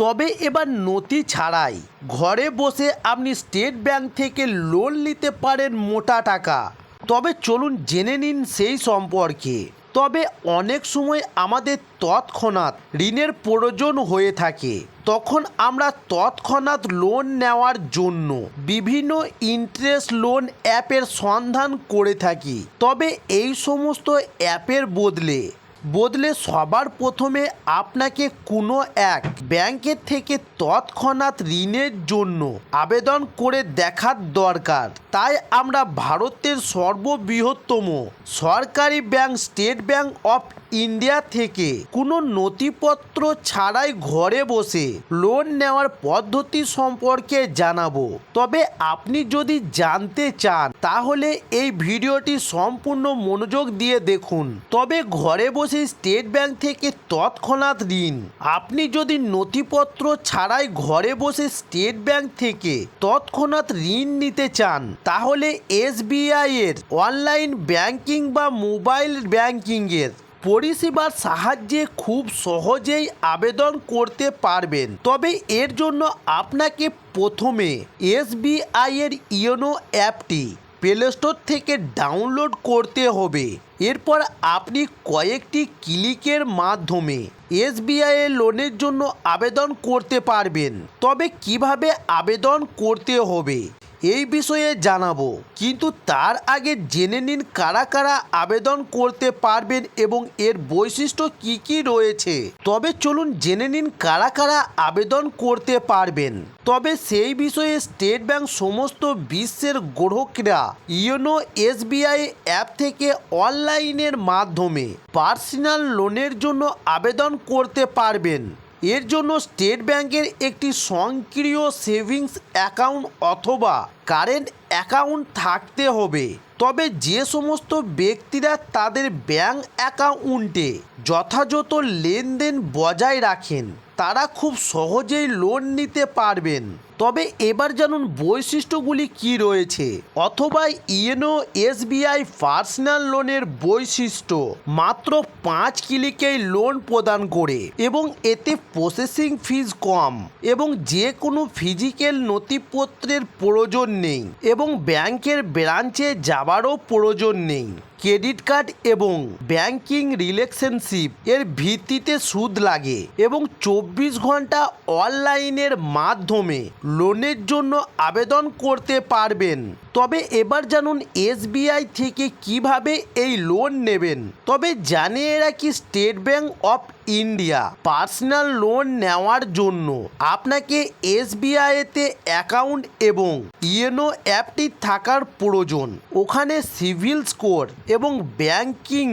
তবে এবার নথি ছাড়াই ঘরে বসে আপনি স্টেট ব্যাংক থেকে লোন নিতে পারেন মোটা টাকা। তবে চলুন জেনে নিন সেই সম্পর্কে। তবে অনেক সময় আমাদের তৎক্ষণাৎ ঋণের প্রয়োজন হয়ে থাকে। তখন আমরা তৎক্ষণাৎ লোন নেওয়ার জন্য বিভিন্ন ইন্টারেস্ট লোন অ্যাপের সন্ধান করে থাকি। তবে এই সমস্ত অ্যাপের বদলে বদলে সবার প্রথমে আপনাকে কোনো এক ব্যাংকের থেকে তৎক্ষণাৎ ঋণের জন্য আবেদন করে দেখার দরকার। তাই আমরা ভারতের সর্ববৃহত্তম সরকারি bank, State Bank of India থেকে কোনো নথিপত্র ছাড়াই ঘরে বসে লোন নেওয়ার পদ্ধতি সম্পর্কে জানাব। তবে আপনি যদি জানতে চান, তাহলে এই ভিডিওটি সম্পূর্ণ মনোযোগ দিয়ে দেখুন। তবে ঘরে বসে স্টেট ব্যাংক থেকে তৎক্ষণাৎ ঋণ। আপনি যদি নথিপত্র ছাড়াই ঘরে বসে স্টেট ব্যাংক থেকে তৎক্ষণাৎ ঋণ নিতে চান, তাহলে এসবিআই এর অনলাইন ব্যাংকিং বা মোবাইল ব্যাংকিংয়ের পরিষেবার সাহায্যে খুব সহজেই আবেদন করতে পারবেন। তবে এর জন্য আপনাকে প্রথমে এসবিআই এর ইয়োনো অ্যাপটি প্লে স্টোর থেকে ডাউনলোড করতে হবে। এরপর আপনি কয়েকটি ক্লিকের মাধ্যমে এসবিআই এর লোনের জন্য আবেদন করতে পারবেন। তবে কীভাবে আবেদন করতে হবে? এই বিষয়ে জানাব। কিন্তু তার আগে জেনে নিন কারা কারা আবেদন করতে পারবেন এবং এর বৈশিষ্ট্য কি কি রয়েছে। তবে চলুন জেনে নিন কারা কারা আবেদন করতে পারবেন। তবে সেই বিষয়ে স্টেট ব্যাংক সমস্ত বিশ্বের গ্রাহকরা ইয়োনো এসবিআই অ্যাপ থেকে অনলাইনের মাধ্যমে পার্সোনাল লোনের জন্য আবেদন করতে পারবেন। এর জন্য স্টেট ব্যাংকের একটি স্বয়ংক্রিয় সেভিংস অ্যাকাউন্ট অথবা কারেন্ট অ্যাকাউন্ট থাকতে হবে। তবে যে সমস্ত ব্যক্তিরা তাদের ব্যাংক অ্যাকাউন্টে যথাযথ লেনদেন বজায় রাখেন তারা খুব সহজেই লোন নিতে পারবেন। তবে এবার জানুন বৈশিষ্ট্যগুলি কি রয়েছে। অথবা ইয়েনো এসবিআই পার্সোনাল লোনের বৈশিষ্ট্য। মাত্র পাঁচ ক্লিকেই লোন প্রদান করে এবং এতে প্রসেসিং ফিজ কম এবং যে কোনো ফিজিক্যাল নথিপত্রের প্রয়োজন নেই এবং ব্যাংকের ব্রাঞ্চে যাবারও প্রয়োজন নেই। ক্রেডিট কার্ড এবং ব্যাংকিং রিলেশনশিপ এর ভিত্তিতে সুদ লাগে এবং চব্বিশ ঘণ্টা অনলাইনের মাধ্যমে লোনের জন্য আবেদন করতে পারবেন। তবে এবার জানুন এসবিআই থেকে কীভাবে এই লোন নেবেন। তবে জানিয়ে রাখি state bank of India. Personal loan নেওয়ার জন্য আপনাকে এসবিআইতে অ্যাকাউন্ট এবং ইয়েনো অ্যাপটি থাকার প্রয়োজন। ওখানে সিভিল স্কোর এবং ব্যাংকিং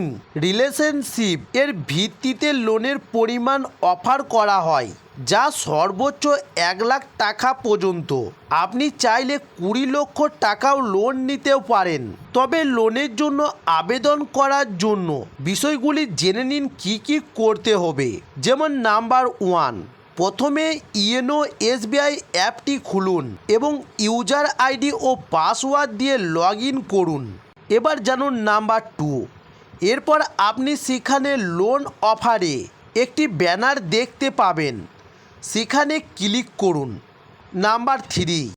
রিলেশনশিপ এর ভিত্তিতে লোনের পরিমাণ অফার করা হয়। যা সর্বোচ্চ এক লাখ টাকা পর্যন্ত। আপনি চাইলে কুড়ি লক্ষ টাকাও লোন নিতেও পারেন। তবে লোনের জন্য আবেদন করার জন্য বিষয়গুলি জেনে নিন কি কি করতে হবে। যেমন নাম্বার ওয়ান, প্রথমে ইয়েনো এসবিআই অ্যাপটি খুলুন এবং ইউজার আইডি ও পাসওয়ার্ড দিয়ে লগ করুন। এবার জানুন নাম্বার টু, এরপর আপনি সেখানে লোন অফারে একটি ব্যানার দেখতে পাবেন। সেখানে ক্লিক করুন নাম্বার থ্রি।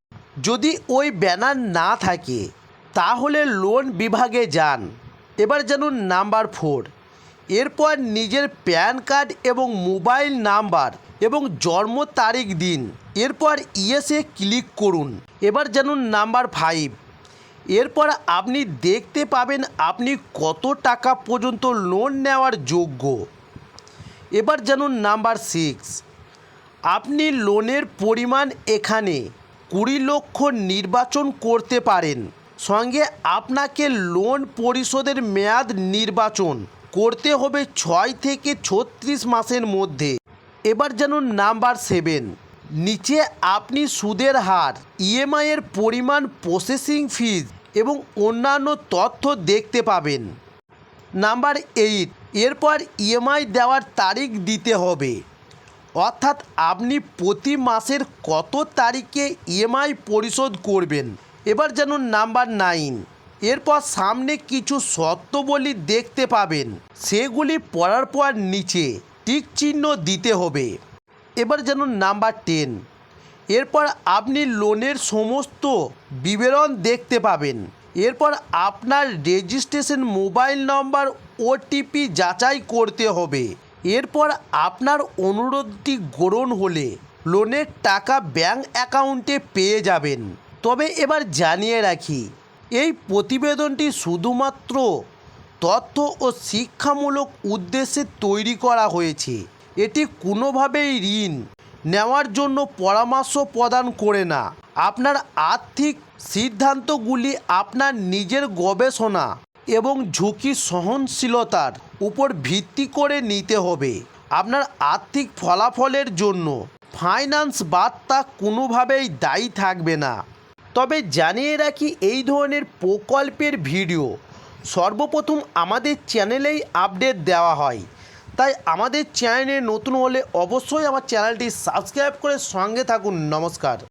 যদি ওই ব্যানার না থাকে, তাহলে লোন বিভাগে যান। এবার জানুন নাম্বার ফোর। এরপর নিজের প্যান কার্ড এবং মোবাইল নাম্বার এবং জন্ম তারিখ দিন। এরপর ইয়েসে ক্লিক করুন। এবার জানুন নাম্বার ফাইভ। এরপর আপনি দেখতে পাবেন আপনি কত টাকা পর্যন্ত লোন নেওয়ার যোগ্য। এবার জানুন নাম্বার সিক্স। আপনি লোনের পরিমাণ এখানে কুড়ি লক্ষ নির্বাচন করতে পারেন। সঙ্গে আপনাকে লোন পরিশোধের মেয়াদ নির্বাচন করতে হবে ছয় থেকে ছত্রিশ মাসের মধ্যে। এবার যেন নাম্বার সেভেন। নিচে আপনি সুদের হার ইএমআইয়ের পরিমাণ, প্রসেসিং ফিজ এবং অন্যান্য তথ্য দেখতে পাবেন। Number eight. এরপর ইএমআই দেওয়ার তারিখ দিতে হবে। অর্থাৎ আপনি প্রতি মাসের কত তারিখে ইএমআই পরিশোধ করবেন? এবার যেন নাম্বার নাইন। এরপর সামনে কিছু শর্তবলী দেখতে পাবেন। সেগুলি পড়ার পর নিচে টিক চিহ্ন দিতে হবে। এবার যেন নাম্বার টেন। এরপর আপনি লোনের সমস্ত বিবরণ দেখতে পাবেন। এরপর আপনার রেজিস্ট্রেশন মোবাইল নম্বর ওটিপি যাচাই করতে হবে। এরপর আপনার অনুরোধটি গ্রহণ হলে লোনের টাকা ব্যাঙ্ক অ্যাকাউন্টে পেয়ে যাবেন। তবে এবার জানিয়ে রাখি, এই প্রতিবেদনটি শুধুমাত্র তথ্য ও শিক্ষামূলক উদ্দেশ্যে তৈরি করা হয়েছে। এটি কোনোভাবেই ঋণ নেওয়ার জন্য পরামর্শ প্রদান করে না। আপনার আর্থিক সিদ্ধান্তগুলি আপনার নিজের গবেষণা এবং ঝুঁকি সহনশীলতার উপর ভিত্তি করে নিতে হবে। আপনার আর্থিক ফলাফলের জন্য ফাইন্যান্স বার্তা কোনোভাবেই দায়ী থাকবে না। তবে জানিয়ে রাখি এই ধরনের প্রকল্পের ভিডিও সর্বপ্রথম আমাদের চ্যানেলেই আপডেট দেওয়া হয়। তাই আমাদের চ্যানেলে নতুন হলে অবশ্যই আমার চ্যানেলটি সাবস্ক্রাইব করে সঙ্গে থাকুন। নমস্কার।